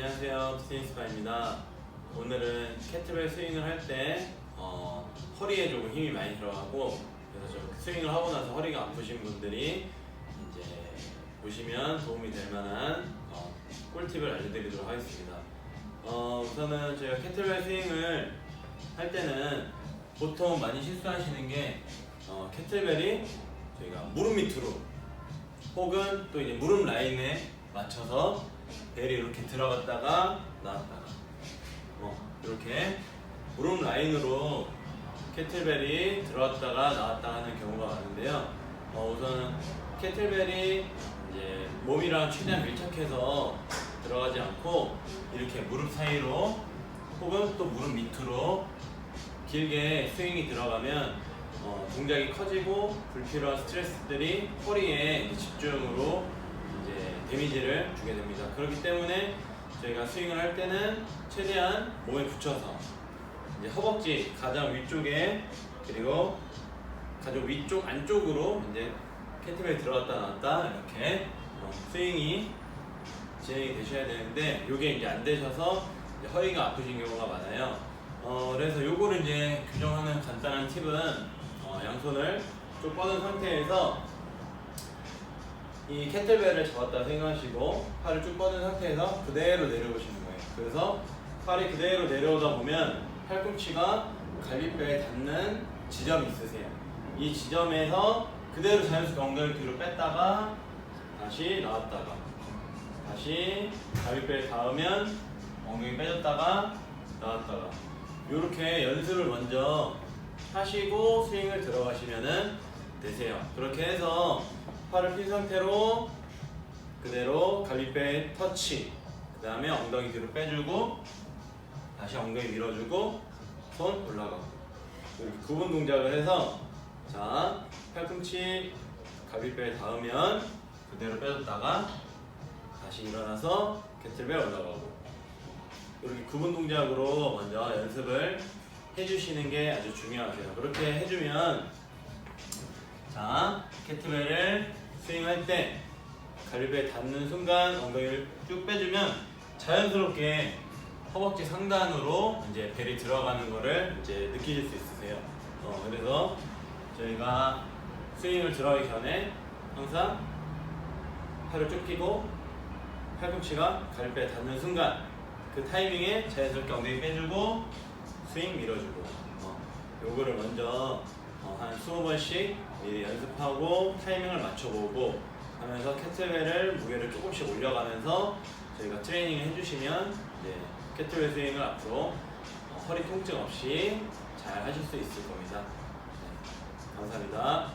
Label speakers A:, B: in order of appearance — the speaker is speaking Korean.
A: 안녕하세요. 피트니스파입니다. 오늘은 캐트벨 스윙을 할때 어, 허리에 조금 힘이 많이 들어가고 그래서 좀 스윙을 하고 나서 허리가 아프신 분들이 이제 보시면 도움이 될 만한 어, 꿀팁을 알려드리도록 하겠습니다. 어, 우선은 제가 캐트벨 스윙을 할 때는 보통 많이 실수하시는 게 어, 캐틀벨이 저희가 무릎 밑으로 혹은 또 이제 무릎 라인에 맞춰서 벨이 이렇게 들어갔다가 나왔다가 어, 이렇게 무릎 라인으로 캐틀벨이 들어왔다가 나왔다 하는 경우가 많은데요. 어, 우선 캐틀벨이 이제 몸이랑 최대한 밀착해서 들어가지 않고 이렇게 무릎 사이로 혹은 또 무릎 밑으로 길게 스윙이 들어가면 어, 동작이 커지고 불필요한 스트레스들이 허리에 집중으로 이제 데미지를 주게 됩니다. 그렇기 때문에 저희가 스윙을 할 때는 최대한 몸에 붙여서 이제 허벅지 가장 위쪽에 그리고 가장 위쪽 안쪽으로 이제 캐트벨 들어갔다 나왔다 이렇게 어, 스윙이 진행이 되셔야 되는데 이게 이제 안 되셔서 이제 허리가 아프신 경우가 많아요. 어, 그래서 요거를 이제 교정하는 간단한 팁은 어, 양손을 쭉 뻗은 상태에서 이 캐틀벨을 잡았다 생각하시고 팔을 쭉 뻗은 상태에서 그대로 내려오시는 거예요. 그래서 팔이 그대로 내려오다 보면 팔꿈치가 갈비뼈에 닿는 지점이 있으세요. 이 지점에서 그대로 자연스럽게 엉덩이를 뒤로 뺐다가 다시 나왔다가 다시 갈비뼈에 닿으면 엉덩이 빼줬다가 나왔다가 이렇게 연습을 먼저 하시고 스윙을 들어가시면은 되세요. 그렇게 해서 팔을 핀 상태로 그대로 갈비뼈에 터치. 그 다음에 엉덩이 뒤로 빼주고 다시 엉덩이 밀어주고 손 올라가고. 이렇게 구분 동작을 해서 자 팔꿈치 갈비뼈에 닿으면 그대로 빼줬다가 다시 일어나서 캐틀벨 올라가고. 이렇게 구분 동작으로 먼저 연습을 해주시는 게 아주 중요하세요. 그렇게 해주면 자 캐트벨을 스윙할 때 갈비뼈에 닿는 순간 엉덩이를 쭉 빼주면 자연스럽게 허벅지 상단으로 이제 벨이 들어가는 거를 이제 느끼실 수 있으세요. 어, 그래서 저희가 스윙을 들어가기 전에 항상 팔을 쭉 펴고 팔꿈치가 갈비뼈에 닿는 순간 그 타이밍에 자연스럽게 엉덩이 빼주고 스윙 밀어주고 어, 요거를 먼저 어, 한 20번씩 미리 연습하고 타이밍을 맞춰보고 하면서 캐틀벨을 무게를 조금씩 올려가면서 저희가 트레이닝을 해주시면 이제 캐틀벨 스윙을 앞으로 어, 허리 통증 없이 잘 하실 수 있을 겁니다. 네, 감사합니다.